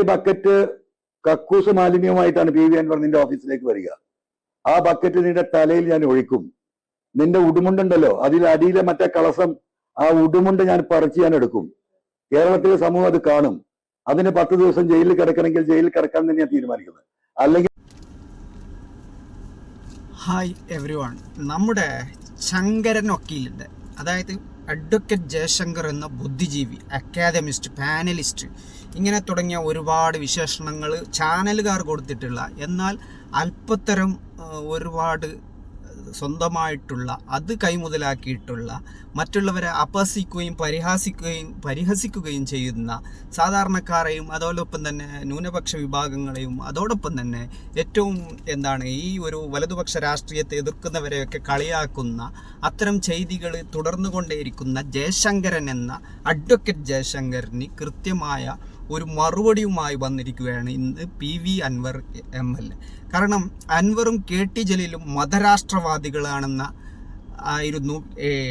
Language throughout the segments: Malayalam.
ഒരു ബക്കറ്റ് കക്കൂസ് മാലിന്യവുമായിട്ടാണ് പി വി അൻവർ നിന്റെ ഓഫീസിലേക്ക് വരിക. ആ ബക്കറ്റ് നിന്റെ തലയിൽ ഞാൻ ഒഴിക്കും. നിന്റെ ഉടുമുണ്ടുണ്ടല്ലോ അതിൽ അടിയിലെ മറ്റേ കളസം ആ ഉടുമുണ്ട് ഞാൻ പറിച്ച് ഞാൻ എടുക്കും. കേരളത്തിലെ സമൂഹം അത് കാണും. അതിന് പത്ത് ദിവസം ജയിലിൽ കിടക്കണമെങ്കിൽ ജയിലിൽ കിടക്കാൻ ഞാൻ തീരുമാനിക്കുന്നത്. അല്ലെങ്കിൽ ഹായ് എവരി വൺ നമ്മുടെ ശങ്കരൻ വക്കീലുണ്ട്. അതായത് അഡ്വക്കേറ്റ് ജയശങ്കർ എന്ന ബുദ്ധിജീവി അക്കാദമിസ്റ്റ് പാനലിസ്റ്റ് ഇങ്ങനെ തുടങ്ങിയ ഒരുപാട് വിശേഷണങ്ങൾ ചാനലുകാർ കൊടുത്തിട്ടുള്ള എന്നാൽ അല്പത്തരം ആ, ഒരുപാട് സ്വന്തമായിട്ടുള്ള അത് കൈമുതലാക്കിയിട്ടുള്ള മറ്റുള്ളവരെ അപഹസിക്കുകയും പരിഹാസിക്കുകയും പരിഹസിക്കുകയും ചെയ്യുന്ന സാധാരണക്കാരെയും അതോടൊപ്പം തന്നെ ന്യൂനപക്ഷ വിഭാഗങ്ങളെയും അതോടൊപ്പം തന്നെ ഏറ്റവും എന്താണ് ഈ ഒരു വലതുപക്ഷ രാഷ്ട്രീയത്തെ എതിർക്കുന്നവരെയൊക്കെ കളിയാക്കുന്ന അത്തരം ചെയ്തികൾ തുടർന്നുകൊണ്ടേയിരിക്കുന്ന ജയശങ്കരൻ എന്ന അഡ്വക്കേറ്റ് ജയശങ്കറിന് കൃത്യമായ ഒരു മറുപടിയുമായി വന്നിരിക്കുകയാണ് ഇന്ന് P V Anvar M L A. കാരണം അൻവറും കെ ടി ജലീലും മതരാഷ്ട്രവാദികളാണെന്ന ആയിരുന്നു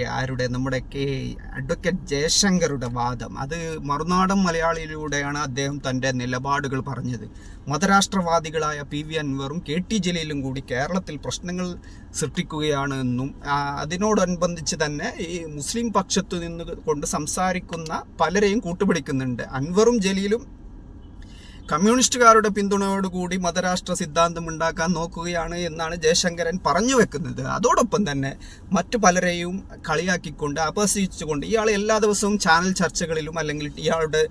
ആരുടെ നമ്മുടെ കെ അഡ്വക്കേറ്റ് ജയശങ്കറുടെ വാദം. അത് മറുനാടൻ മലയാളിയിലൂടെയാണ് അദ്ദേഹം തന്റെ നിലപാടുകൾ പറഞ്ഞത്. മതരാഷ്ട്രവാദികളായ പി വി അൻവറും കെ ടി ജലീലും കൂടി കേരളത്തിൽ പ്രശ്നങ്ങൾ സൃഷ്ടിക്കുകയാണ് എന്നും അതിനോടനുബന്ധിച്ച് തന്നെ ഈ മുസ്ലിം പക്ഷത്തു നിന്ന് കൊണ്ട് സംസാരിക്കുന്ന പലരെയും കൂട്ടുപിടിക്കുന്നുണ്ട്. അൻവറും ജലീലും കമ്മ്യൂണിസ്റ്റുകാരുടെ പിന്തുണയോടുകൂടി മതരാഷ്ട്ര സിദ്ധാന്തം ഉണ്ടാക്കാൻ നോക്കുകയാണ് എന്നാണ് ജയശങ്കരൻ പറഞ്ഞു വെക്കുന്നത്. അതോടൊപ്പം തന്നെ മറ്റു പലരെയും കളിയാക്കിക്കൊണ്ട് അപഹസിച്ചുകൊണ്ട് ഇയാൾ എല്ലാ ദിവസവും ചാനൽ ചർച്ചകളിലും അല്ലെങ്കിൽ ഇയാളുടെ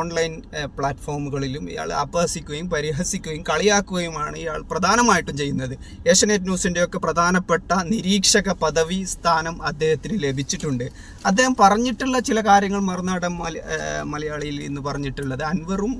ഓൺലൈൻ പ്ലാറ്റ്ഫോമുകളിലും ഇയാൾ അപഹസിക്കുകയും പരിഹസിക്കുകയും കളിയാക്കുകയുമാണ് ഇയാൾ പ്രധാനമായിട്ടും ചെയ്യുന്നത്. ഏഷ്യനെറ്റ് ന്യൂസിന്റെയൊക്കെ പ്രധാനപ്പെട്ട നിരീക്ഷക പദവി സ്ഥാനം അദ്ദേഹത്തിന് ലഭിച്ചിട്ടുണ്ട്. അദ്ദേഹം പറഞ്ഞിട്ടുള്ള ചില കാര്യങ്ങൾ മറുനാടൻ മലയാളിയിൽ ഇന്ന് പറഞ്ഞിട്ടുള്ളത്. അൻവറും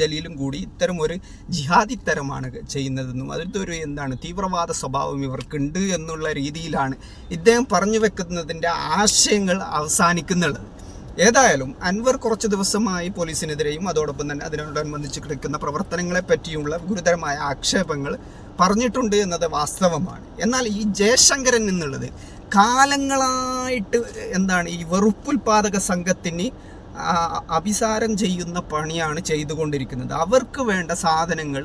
ജലീലും കൂടി ഇത്തരം ഒരു ജിഹാദി തരമാണ് ചെയ്യുന്നതെന്നും അതിലത്തെ ഒരു എന്താണ് തീവ്രവാദ സ്വഭാവം ഇവർക്കുണ്ട് എന്നുള്ള രീതിയിലാണ് ഇദ്ദേഹം പറഞ്ഞു വെക്കുന്നതിന്റെ ആശയങ്ങൾ അവസാനിക്കുന്നുള്ളത്. ഏതായാലും അൻവർ കുറച്ച് ദിവസമായി പോലീസിനെതിരെയും അതോടൊപ്പം തന്നെ അതിനോടനുബന്ധിച്ച് കിടക്കുന്ന പ്രവർത്തനങ്ങളെ പറ്റിയുള്ള ഗുരുതരമായ ആക്ഷേപങ്ങൾ പറഞ്ഞിട്ടുണ്ട് എന്നത് വാസ്തവമാണ്. എന്നാൽ ഈ ജയശങ്കരൻ എന്നുള്ളത് കാലങ്ങളായിട്ട് എന്താണ് ഈ വെറുപ്പുൽപാദക സംഘത്തിന് അഭിസാരം ചെയ്യുന്ന പണിയാണ് ചെയ്തുകൊണ്ടിരിക്കുന്നത്. അവർക്ക് വേണ്ട സാധനങ്ങൾ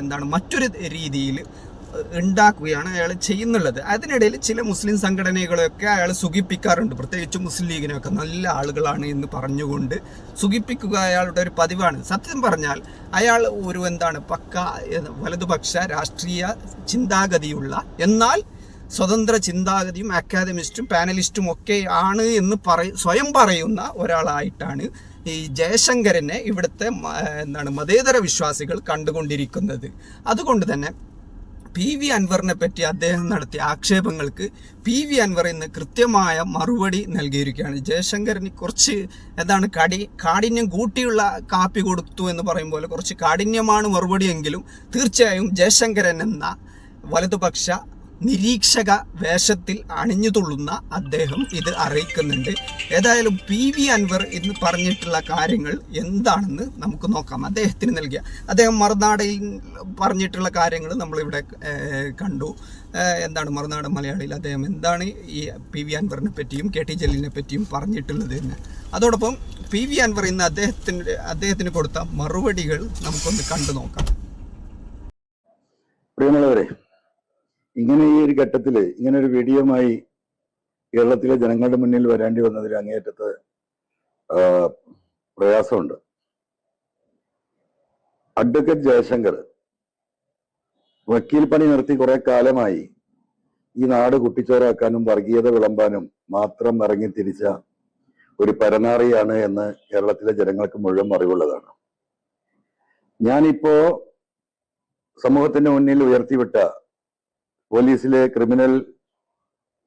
എന്താണ് മറ്റൊരു രീതിയിൽ ഉണ്ടാക്കുകയാണ് അയാൾ ചെയ്യുന്നുള്ളത്. അതിനിടയിൽ ചില മുസ്ലിം സംഘടനകളെയൊക്കെ അയാൾ സുഖിപ്പിക്കാറുണ്ട്. പ്രത്യേകിച്ച് മുസ്ലിം ലീഗിനൊക്കെ നല്ല ആളുകളാണ് എന്ന് പറഞ്ഞുകൊണ്ട് സുഖിപ്പിക്കുക അയാളുടെ ഒരു പതിവാണ്. സത്യം പറഞ്ഞാൽ അയാൾ ഒരു എന്താണ് പക്ക വലതുപക്ഷ രാഷ്ട്രീയ ചിന്താഗതിയുള്ള എന്നാൽ സ്വതന്ത്ര ചിന്താഗതിയും അക്കാദമിസ്റ്റും പാനലിസ്റ്റും ഒക്കെ ആണ് എന്ന് പറയ സ്വയം പറയുന്ന ഒരാളായിട്ടാണ് ഈ ജയശങ്കരനെ ഇവിടുത്തെ എന്താണ് മതേതര വിശ്വാസികൾ കണ്ടുകൊണ്ടിരിക്കുന്നത്. അതുകൊണ്ട് തന്നെ പി വി അൻവറിനെ പറ്റി അദ്ദേഹം നടത്തിയ ആക്ഷേപങ്ങൾക്ക് പി വി അൻവർ ഇന്ന് കൃത്യമായ മറുപടി നൽകിയിരിക്കുകയാണ്. ജയശങ്കറിന് കുറച്ച് എന്താണ് കടി കാഠിന്യം കൂട്ടിയുള്ള കാപ്പി കൊടുത്തു എന്ന് പറയും പോലെ കുറച്ച് കാഠിന്യമാണ് മറുപടിയെങ്കിലും തീർച്ചയായും ജയശങ്കരൻ എന്ന വലതുപക്ഷ നിരീക്ഷക വേഷത്തിൽ അണിഞ്ഞുതുള്ളുന്ന അദ്ദേഹം ഇത് അറിയിക്കുന്നുണ്ട്. ഏതായാലും പി വി അൻവർ എന്ന് പറഞ്ഞിട്ടുള്ള കാര്യങ്ങൾ എന്താണെന്ന് നമുക്ക് നോക്കാം. അദ്ദേഹത്തിന് നൽകിയ അദ്ദേഹം മറുനാടയിൽ പറഞ്ഞിട്ടുള്ള കാര്യങ്ങൾ നമ്മളിവിടെ കണ്ടു. എന്താണ് മറുനാടൻ മലയാളിയിൽ അദ്ദേഹം എന്താണ് ഈ പി വി അൻവറിനെ പറ്റിയും കെ ടി ജലീലിനെ പറ്റിയും പറഞ്ഞിട്ടുള്ളത് എന്ന്. അതോടൊപ്പം പി വി അൻവർ ഇന്ന് അദ്ദേഹത്തിന് അദ്ദേഹത്തിന് കൊടുത്ത മറുപടികൾ നമുക്കൊന്ന് കണ്ടു നോക്കാം. പ്രിയമുള്ളവരെ ഇങ്ങനെ ഈ ഒരു ഘട്ടത്തിൽ ഇങ്ങനെ ഒരു വീഡിയോമായി കേരളത്തിലെ ജനങ്ങളുടെ മുന്നിൽ വരേണ്ടി വന്നതിൽ അങ്ങേയറ്റത്ത് പ്രയാസമുണ്ട്. അഡ്വക്കേറ്റ് ജയശങ്കർ വക്കീൽ പണി നിർത്തി കുറെ കാലമായി ഈ നാട് കുട്ടിച്ചോറാക്കാനും വർഗീയത വിളമ്പാനും മാത്രം ഇറങ്ങി തിരിച്ച ഒരു പരനാറിയാണ് എന്ന് കേരളത്തിലെ ജനങ്ങൾക്ക് മുഴുവൻ അറിവുള്ളതാണ്. ഞാനിപ്പോ സമൂഹത്തിന്റെ മുന്നിൽ ഉയർത്തിവിട്ട പോലീസിലെ ക്രിമിനൽ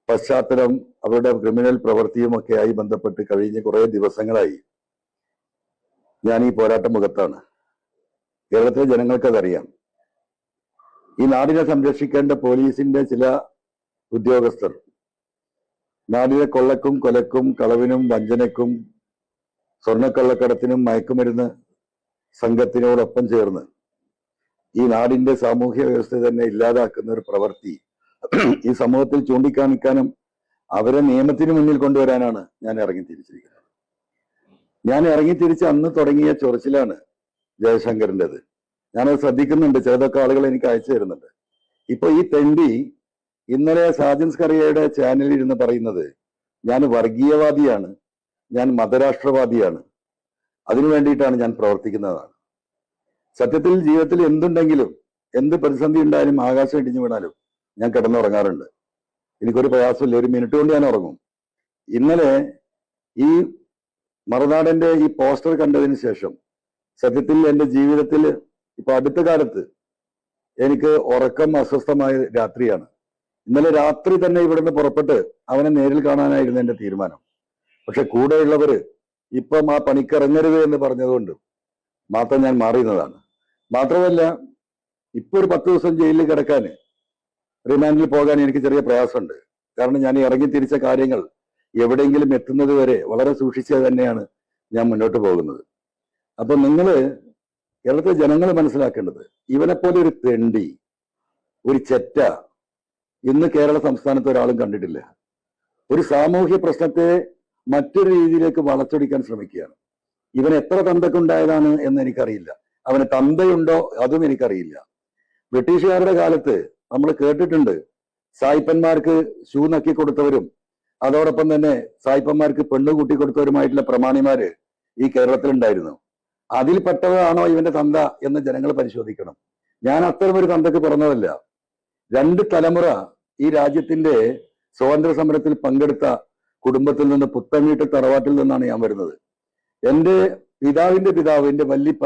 പശ്ചാത്തലം അവരുടെ ക്രിമിനൽ പ്രവൃത്തിയുമൊക്കെയായി ബന്ധപ്പെട്ട് കഴിഞ്ഞ കുറെ ദിവസങ്ങളായി ഞാൻ ഈ പോരാട്ട മുഖത്താണ്. കേരളത്തിലെ ജനങ്ങൾക്കതറിയാം ഈ നാടിനെ സംരക്ഷിക്കേണ്ട പോലീസിന്റെ ചില ഉദ്യോഗസ്ഥർ നാടിനെ കൊള്ളക്കും കൊലക്കും കളവിനും വഞ്ചനക്കും സ്വർണക്കള്ളക്കടത്തിനും മയക്കുമരുന്ന് സംഘത്തിനോടൊപ്പം ചേർന്ന് ഈ നാടിന്റെ സാമൂഹ്യ വ്യവസ്ഥ തന്നെ ഇല്ലാതാക്കുന്ന ഒരു പ്രവൃത്തി. ഈ സമൂഹത്തിൽ ചൂണ്ടിക്കാണിക്കാനും അവരെ നിയമത്തിന് മുന്നിൽ കൊണ്ടുവരാനാണ് ഞാൻ ഇറങ്ങി തിരിച്ചിരിക്കുന്നത്. ഞാൻ ഇറങ്ങി തിരിച്ച് അന്ന് തുടങ്ങിയ ചൊറിച്ചിലാണ് ജയശങ്കറിന്റെത് ഞാനത് ശ്രദ്ധിക്കുന്നുണ്ട്. ചിലതൊക്കെ ആളുകൾ എനിക്ക് അയച്ചു തരുന്നുണ്ട്. ഇപ്പൊ ഈ തെണ്ടി ഇന്നലെ സാജൻസ് കറിയയുടെ ചാനലിൽ ഇരുന്ന് പറയുന്നത് ഞാൻ വർഗീയവാദിയാണ്. ഞാൻ മതരാഷ്ട്രവാദിയാണ്. അതിനു വേണ്ടിയിട്ടാണ് ഞാൻ പ്രവർത്തിക്കുന്നതാണ്. സത്യത്തിൽ ജീവിതത്തിൽ എന്തുണ്ടെങ്കിലും എന്ത് പ്രതിസന്ധി ഉണ്ടായാലും ആകാശം ഇടിഞ്ഞു വീണാലും ഞാൻ കിടന്നുറങ്ങാറുണ്ട്. എനിക്കൊരു പ്രയാസമില്ല ഒരു മിനിറ്റ് കൊണ്ട് ഞാൻ ഉറങ്ങും. ഇന്നലെ ഈ മറുനാടന്റെ ഈ പോസ്റ്റർ കണ്ടതിന് ശേഷം സത്യത്തിൽ എന്റെ ജീവിതത്തിൽ ഇപ്പൊ അടുത്ത കാലത്ത് എനിക്ക് ഉറക്കം അസ്വസ്ഥമായ രാത്രിയാണ്. ഇന്നലെ രാത്രി തന്നെ ഇവിടുന്ന് പുറപ്പെട്ട് അവനെ നേരിൽ കാണാനായിരുന്നു എന്റെ തീരുമാനം. പക്ഷെ കൂടെയുള്ളവര് ഇപ്പം ആ പണിക്കിറങ്ങരുത് എന്ന് പറഞ്ഞതുകൊണ്ട് മാത്രം ഞാൻ മാറിയുന്നതാണ് മാത്രമല്ല ഇപ്പൊ ഒരു പത്ത് ദിവസം ജയിലിൽ കിടക്കാൻ റിമാൻഡിൽ പോകാൻ എനിക്ക് ചെറിയ പ്രയാസമുണ്ട്. കാരണം ഞാൻ ഇറങ്ങി തിരിച്ച കാര്യങ്ങൾ എവിടെയെങ്കിലും എത്തുന്നത് വരെ വളരെ സൂക്ഷിച്ച് തന്നെയാണ് ഞാൻ മുന്നോട്ട് പോകുന്നത്. അപ്പൊ നിങ്ങൾ കേരളത്തിലെ ജനങ്ങൾ മനസ്സിലാക്കേണ്ടത് ഇവനെപ്പോലെ ഒരു തെണ്ടി ഒരു ചെറ്റ ഇന്ന് കേരള സംസ്ഥാനത്ത് ഒരാളും കണ്ടിട്ടില്ല. ഒരു സാമൂഹ്യ പ്രശ്നത്തെ മറ്റൊരു രീതിയിലേക്ക് വളച്ചൊടിക്കാൻ ശ്രമിക്കുകയാണ്. ഇവൻ എത്ര തന്തക്കുണ്ടായതാണ് എന്ന് എനിക്കറിയില്ല. അവന് തന്തയുണ്ടോ അതും എനിക്കറിയില്ല. ബ്രിട്ടീഷുകാരുടെ കാലത്ത് നമ്മൾ കേട്ടിട്ടുണ്ട് സായിപ്പന്മാർക്ക് ഷൂ നക്കി കൊടുത്തവരും അതോടൊപ്പം തന്നെ സായിപ്പന്മാർക്ക് പെണ്ണ് കൂട്ടി കൊടുത്തവരുമായിട്ടുള്ള പ്രമാണിമാര് ഈ കേരളത്തിലുണ്ടായിരുന്നു. അതിൽപ്പെട്ടവരാണോ ഇവന്റെ തന്ത എന്ന് ജനങ്ങൾ പരിശോധിക്കണം. ഞാൻ അത്തരമൊരു തന്തക്ക് പിറന്നതല്ല. രണ്ട് തലമുറ ഈ രാജ്യത്തിന്റെ സ്വാതന്ത്ര്യ സമരത്തിൽ പങ്കെടുത്ത കുടുംബത്തിൽ നിന്ന് പുത്തൻവീട്ട് തറവാട്ടിൽ നിന്നാണ് ഞാൻ വരുന്നത്. എന്റെ പിതാവിന്റെ പിതാവ് എന്റെ വല്ലിപ്പ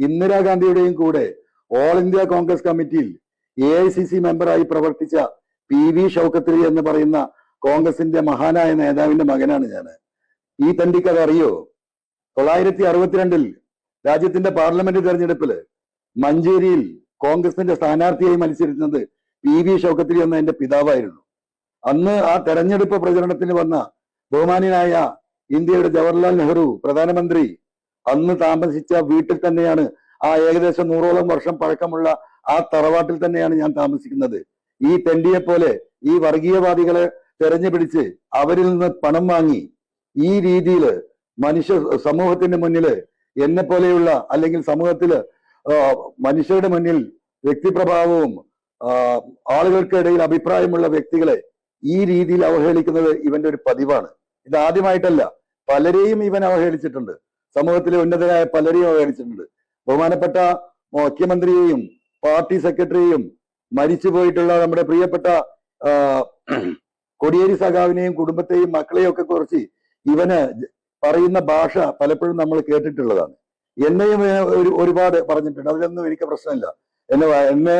ഇന്ദിരാഗാന്ധിയുടെയും കൂടെ ഓൾ ഇന്ത്യ കോൺഗ്രസ് കമ്മിറ്റിയിൽ എ ഐ സി സി മെമ്പറായി പ്രവർത്തിച്ച പി വി ഷൗക്കത്രി എന്ന് പറയുന്ന കോൺഗ്രസിന്റെ മഹാനായ നേതാവിന്റെ മകനാണ് ഞാൻ ഈ തണ്ടിക്ക് അത് അറിയോ? തൊള്ളായിരത്തി അറുപത്തിരണ്ടിൽ രാജ്യത്തിന്റെ പാർലമെന്റ് തെരഞ്ഞെടുപ്പിൽ മഞ്ചേരിയിൽ കോൺഗ്രസിന്റെ സ്ഥാനാർത്ഥിയായി മത്സരിക്കുന്നത് പി വി ഷൗക്കത്രി എന്ന എന്റെ പിതാവായിരുന്നു. അന്ന് ആ തെരഞ്ഞെടുപ്പ് പ്രചരണത്തിന് വന്ന ബഹുമാനായ ഇന്ത്യയുടെ ജവഹർലാൽ നെഹ്റു പ്രധാനമന്ത്രി അന്ന് താമസിച്ച വീട്ടിൽ തന്നെയാണ് ആ ഏകദേശം നൂറോളം വർഷം പഴക്കമുള്ള ആ തറവാട്ടിൽ തന്നെയാണ് ഞാൻ താമസിക്കുന്നത്. ഈ തെണ്ടിയെ പോലെ ഈ വർഗീയവാദികളെ തെരഞ്ഞു പിടിച്ച് അവരിൽ നിന്ന് പണം വാങ്ങി ഈ രീതിയിൽ മനുഷ്യ സമൂഹത്തിന്റെ മുന്നിൽ എന്നെ പോലെയുള്ള അല്ലെങ്കിൽ സമൂഹത്തിൽ മനുഷ്യരുടെ മുന്നിൽ വ്യക്തിപ്രഭാവവും ആളുകൾക്കിടയിൽ അഭിപ്രായമുള്ള വ്യക്തികളെ ഈ രീതിയിൽ അവഹേളിക്കുന്നത് ഇവന്റെ ഒരു പതിവാണ്. ഇത് ആദ്യമായിട്ടല്ല. പലരെയും ഇവൻ അവഹേളിച്ചിട്ടുണ്ട്. സമൂഹത്തിലെ ഉന്നതരായ പലരെയും അവഹേളിച്ചിട്ടുണ്ട് ബഹുമാനപ്പെട്ട മുഖ്യമന്ത്രിയെയും പാർട്ടി സെക്രട്ടറിയെയും മരിച്ചു പോയിട്ടുള്ള നമ്മുടെ പ്രിയപ്പെട്ട കൊടിയേരി സഖാവിനെയും കുടുംബത്തെയും മക്കളെയും ഒക്കെ കുറിച്ച് ഇവന് പറയുന്ന ഭാഷ പലപ്പോഴും നമ്മൾ കേട്ടിട്ടുള്ളതാണ്. എന്നെയും ഒരു ഒരുപാട് പറഞ്ഞിട്ടുണ്ട്. അതിലൊന്നും എനിക്ക് പ്രശ്നമില്ല. എന്നെ എന്നെ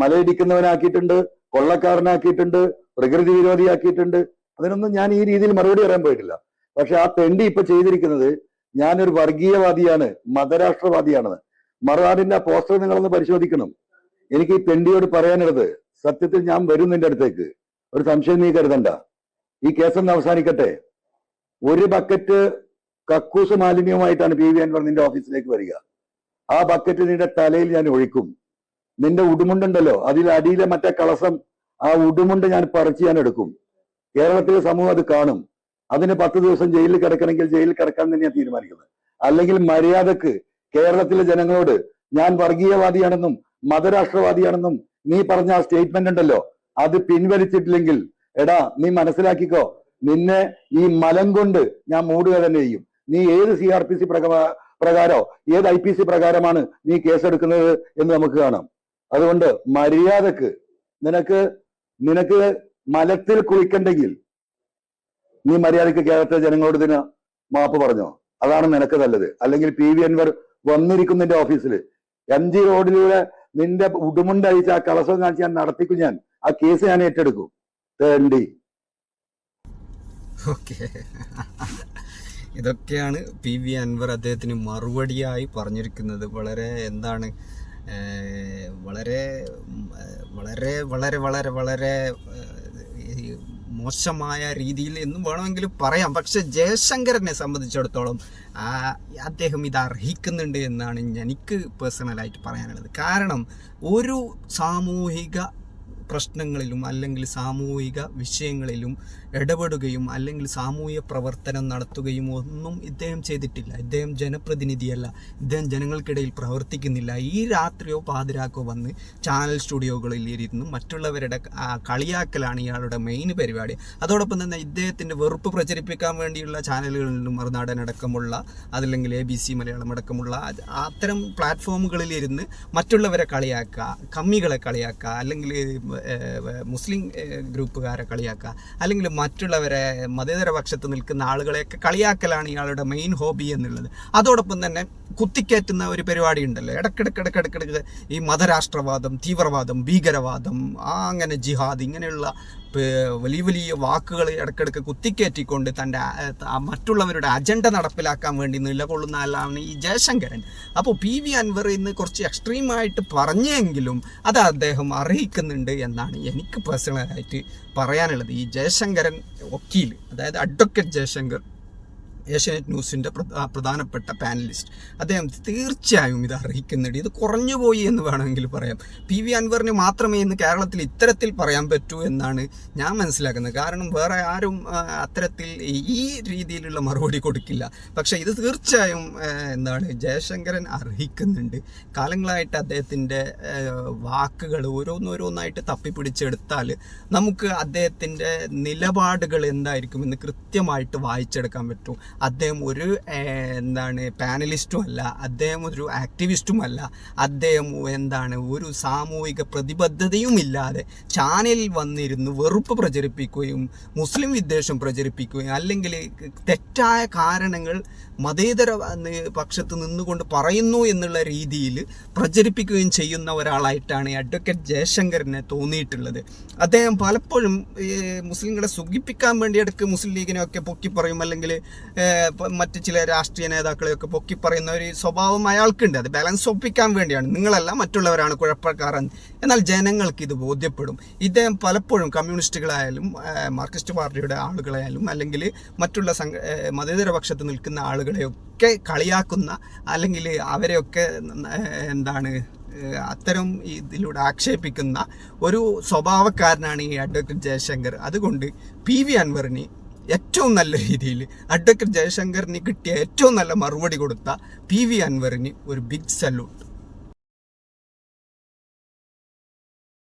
മലയിടിക്കുന്നവനാക്കിയിട്ടുണ്ട് കൊള്ളക്കാരനാക്കിയിട്ടുണ്ട് പ്രകൃതി വിരോധിയാക്കിയിട്ടുണ്ട്. അതിനൊന്നും ഞാൻ ഈ രീതിയിൽ മറുപടി പറയാൻ പോയിട്ടില്ല. പക്ഷെ ആ തെണ്ടി ഇപ്പൊ ചെയ്തിരിക്കുന്നത് ഞാനൊരു വർഗീയവാദിയാണ് മതരാഷ്ട്രവാദിയാണെന്ന്. മറുനാടിന്റെ പോസ്റ്റർ നിങ്ങളൊന്ന് പരിശോധിക്കണം. എനിക്ക് ഈ പെണ്ടിയോട് പറയാനുള്ളത് സത്യത്തിൽ ഞാൻ വരും നിന്റെ അടുത്തേക്ക്. ഒരു സംശയം നീ കരുതണ്ട. ഈ കേസൊന്ന് അവസാനിക്കട്ടെ. ഒരു ബക്കറ്റ് കക്കൂസ് മാലിന്യവുമായിട്ടാണ് പി വി അൻവർ നിന്റെ ഓഫീസിലേക്ക് വരിക. ആ ബക്കറ്റ് നിന്റെ തലയിൽ ഞാൻ ഒഴിക്കും. നിന്റെ ഉടുമുണ്ടുണ്ടല്ലോ അതിൽ അടിയിലെ മറ്റേ കളസം ആ ഉടുമുണ്ട് ഞാൻ പറിച്ച് ഞാൻ എടുക്കും. കേരളത്തിലെ സമൂഹം അത് കാണും. അതിന് പത്ത് ദിവസം ജയിലിൽ കിടക്കണമെങ്കിൽ ജയിലിൽ കിടക്കാൻ തന്നെയാണ് തീരുമാനിക്കുന്നത്. അല്ലെങ്കിൽ മര്യാദയ്ക്ക് കേരളത്തിലെ ജനങ്ങളോട് ഞാൻ വർഗീയവാദിയാണെന്നും മതരാഷ്ട്രവാദിയാണെന്നും നീ പറഞ്ഞ ആ സ്റ്റേറ്റ്മെന്റ് ഉണ്ടല്ലോ. അത് പിൻവലിച്ചിട്ടില്ലെങ്കിൽ എടാ നീ മനസ്സിലാക്കിക്കോ. നിന്നെ ഈ മലം കൊണ്ട് ഞാൻ മൂടുക തന്നെ ചെയ്യും. നീ ഏത് സി ആർ പി സി പ്രകാരോ ഏത് ഐ പി സി പ്രകാരമാണ് നീ കേസെടുക്കുന്നത് എന്ന് നമുക്ക് കാണാം. അതുകൊണ്ട് മര്യാദയ്ക്ക് നിനക്ക് നിനക്ക് മലത്തിൽ കുളിക്കണ്ടെങ്കിൽ നീ മര്യാദയ്ക്ക് കേരളത്തിലെ ജനങ്ങളോട് ഇതിന് മാപ്പ് പറഞ്ഞോ? അതാണ് നിനക്ക് നല്ലത്. അല്ലെങ്കിൽ പി വി അൻവർ വന്നിരിക്കും നിന്റെ ഓഫീസിൽ എം ജി റോഡിലൂടെ നിന്റെ ഉടുമുണ്ട് അഴിച്ച് ആ കളസം കാണിച്ച് ഞാൻ നടത്തിക്കും ഞാൻ. ആ കേസ് ഞാൻ ഏറ്റെടുക്കും. തേണ്ടി. ഇതൊക്കെയാണ് പി വി അൻവർ അദ്ദേഹത്തിന് മറുപടിയായി പറഞ്ഞിരിക്കുന്നത്. വളരെ എന്താണ് വളരെ വളരെ വളരെ വളരെ വളരെ മോശമായ രീതിയിൽ എന്നും വേണമെങ്കിൽ പറയാം. പക്ഷെ ജയശങ്കരനെ സംബന്ധിച്ചിടത്തോളം അദ്ദേഹം ഇത് അർഹിക്കുന്നുണ്ട് എന്നാണ് എനിക്ക് പേഴ്സണലായിട്ട് പറയാനുള്ളത്. കാരണം ഒരു സാമൂഹിക പ്രശ്നങ്ങളിലും അല്ലെങ്കിൽ സാമൂഹിക വിഷയങ്ങളിലും ഇടപെടുകയും അല്ലെങ്കിൽ സാമൂഹിക പ്രവർത്തനം നടത്തുകയും ഒന്നും ഇദ്ദേഹം ചെയ്തിട്ടില്ല. ഇദ്ദേഹം ജനപ്രതിനിധിയല്ല. ഇദ്ദേഹം ജനങ്ങൾക്കിടയിൽ പ്രവർത്തിക്കുന്നില്ല. ഈ രാത്രിയോ പാതിരാക്കോ വന്ന് ചാനൽ സ്റ്റുഡിയോകളിൽ ഇരുന്ന് മറ്റുള്ളവരുടെ കളിയാക്കലാണ് ഇയാളുടെ മെയിൻ പരിപാടി. അതോടൊപ്പം തന്നെ ഇദ്ദേഹത്തിന്റെ വെറുപ്പ് പ്രചരിപ്പിക്കാൻ വേണ്ടിയുള്ള ചാനലുകളിലും മറുനാടൻ അടക്കമുള്ള അതല്ലെങ്കിൽ എ ബി സി മലയാളം അടക്കമുള്ള അത് അത്തരം പ്ലാറ്റ്ഫോമുകളിൽ ഇരുന്ന് മറ്റുള്ളവരെ കളിയാക്കുക കമ്മികളെ കളിയാക്കുക അല്ലെങ്കിൽ മുസ്ലിം ഗ്രൂപ്പുകാരെ കളിയാക്കുക. അല്ലെങ്കിൽ മറ്റുള്ളവരെ മതേതര പക്ഷത്ത് നിൽക്കുന്ന ആളുകളെയൊക്കെ കളിയാക്കലാണ് ഇയാളുടെ മെയിൻ ഹോബി എന്നുള്ളത്. അതോടൊപ്പം തന്നെ കുത്തിക്കയറ്റുന്ന ഒരു പരിപാടി ഉണ്ടല്ലോ. ഇടക്കിടക്ക് ഇടക്കിടക്കിടക്ക് ഈ മതരാഷ്ട്രവാദം തീവ്രവാദം ഭീകരവാദം അങ്ങനെ ജിഹാദ് ഇങ്ങനെയുള്ള വലിയ വലിയ വാക്കുകൾ ഇടക്കിടക്ക് കുത്തിക്കയറ്റിക്കൊണ്ട് തന്റെ മറ്റുള്ളവരുടെ അജണ്ട നടപ്പിലാക്കാൻ വേണ്ടി നിലകൊള്ളുന്ന ആളാണ് ഈ ജയശങ്കരൻ. അപ്പോൾ പി വി അൻവർ ഇന്ന് കുറച്ച് എക്സ്ട്രീമായിട്ട് പറഞ്ഞെങ്കിലും അത് അദ്ദേഹം അർഹിക്കുന്നുണ്ട് എന്നാണ് എനിക്ക് പേഴ്സണലായിട്ട് പറയാനുള്ളത്. ഈ ജയശങ്കരൻ വക്കീൽ അതായത് അഡ്വക്കേറ്റ് ജയശങ്കർ ഏഷ്യാനെറ്റ് ന്യൂസിന്റെ പ്രധാനപ്പെട്ട പാനലിസ്റ്റ്. അദ്ദേഹം തീർച്ചയായും ഇത് അർഹിക്കുന്നുണ്ട്. ഇത് കുറഞ്ഞുപോയി എന്ന് വേണമെങ്കിൽ പറയാം. പി വി അൻവറിന് മാത്രമേ ഇന്ന് കേരളത്തിൽ ഇത്തരത്തിൽ പറയാൻ പറ്റൂ എന്നാണ് ഞാൻ മനസ്സിലാക്കുന്നത്. കാരണം വേറെ ആരും അത്തരത്തിൽ ഈ രീതിയിലുള്ള മറുപടി കൊടുക്കില്ല. പക്ഷേ ഇത് തീർച്ചയായും എന്താണ് ജയശങ്കരൻ അർഹിക്കുന്നുണ്ട്. കാലങ്ങളായിട്ട് അദ്ദേഹത്തിന്റെ വാക്കുകൾ ഓരോന്നോരോന്നായിട്ട് തപ്പിപ്പിടിച്ചെടുത്താൽ നമുക്ക് അദ്ദേഹത്തിന്റെ നിലപാടുകൾ എന്തായിരിക്കും എന്ന് കൃത്യമായിട്ട് വായിച്ചെടുക്കാൻ പറ്റും. അദ്ദേഹം ഒരു എന്താണ് പാനലിസ്റ്റും അല്ല അദ്ദേഹം ഒരു ആക്ടിവിസ്റ്റും അല്ല അദ്ദേഹം എന്താണ് ഒരു സാമൂഹിക പ്രതിബദ്ധതയും ഇല്ലാതെ ചാനലിൽ വന്നിരുന്ന് വെറുപ്പ് പ്രചരിപ്പിക്കുകയും മുസ്ലിം വിദ്വേഷം പ്രചരിപ്പിക്കുകയും അല്ലെങ്കിൽ തെറ്റായ കാരണങ്ങൾ മതേതര പക്ഷത്ത് നിന്നുകൊണ്ട് പറയുന്നു എന്നുള്ള രീതിയിൽ പ്രചരിപ്പിക്കുകയും ചെയ്യുന്ന ഒരാളായിട്ടാണ് അഡ്വക്കേറ്റ് ജയശങ്കറിനെ തോന്നിയിട്ടുള്ളത്. അദ്ദേഹം പലപ്പോഴും മുസ്ലിങ്ങളെ സുഖിപ്പിക്കാൻ വേണ്ടി ഇടയ്ക്ക് മുസ്ലിം ലീഗിനെയൊക്കെ പൊക്കി പറയും അല്ലെങ്കിൽ മറ്റു ചില രാഷ്ട്രീയ നേതാക്കളെയൊക്കെ പൊക്കി പറയുന്ന ഒരു സ്വഭാവം അയാൾക്കുണ്ട്. അത് ബാലൻസ് ഒപ്പിക്കാൻ വേണ്ടിയാണ്. നിങ്ങളല്ല മറ്റുള്ളവരാണ് കുഴപ്പക്കാരൻ. എന്നാൽ ജനങ്ങൾക്ക് ഇത് ബോധ്യപ്പെടും. ഇദ്ദേഹം പലപ്പോഴും കമ്മ്യൂണിസ്റ്റുകളായാലും മാർക്സിസ്റ്റ് പാർട്ടിയുടെ ആളുകളായാലും അല്ലെങ്കിൽ മറ്റുള്ള സംഘ മതേതര പക്ഷത്ത് നിൽക്കുന്ന ആളുകളെയൊക്കെ കളിയാക്കുന്ന അല്ലെങ്കിൽ അവരെയൊക്കെ എന്താണ് അത്തരം ഇതിലൂടെ ആക്ഷേപിക്കുന്ന ഒരു സ്വഭാവക്കാരനാണ് ഈ അഡ്വക്കേറ്റ് ജയശങ്കർ. അതുകൊണ്ട് പി വി അൻവറിന് ഏറ്റവും നല്ല രീതിയിൽ അഡ്വക്കേറ്റ് ജയശങ്കറിന് കിട്ടിയ ഏറ്റവും നല്ല മറുപടി കൊടുത്ത പി വി അൻവറിന് ഒരു ബിഗ് സല്യൂട്ട്.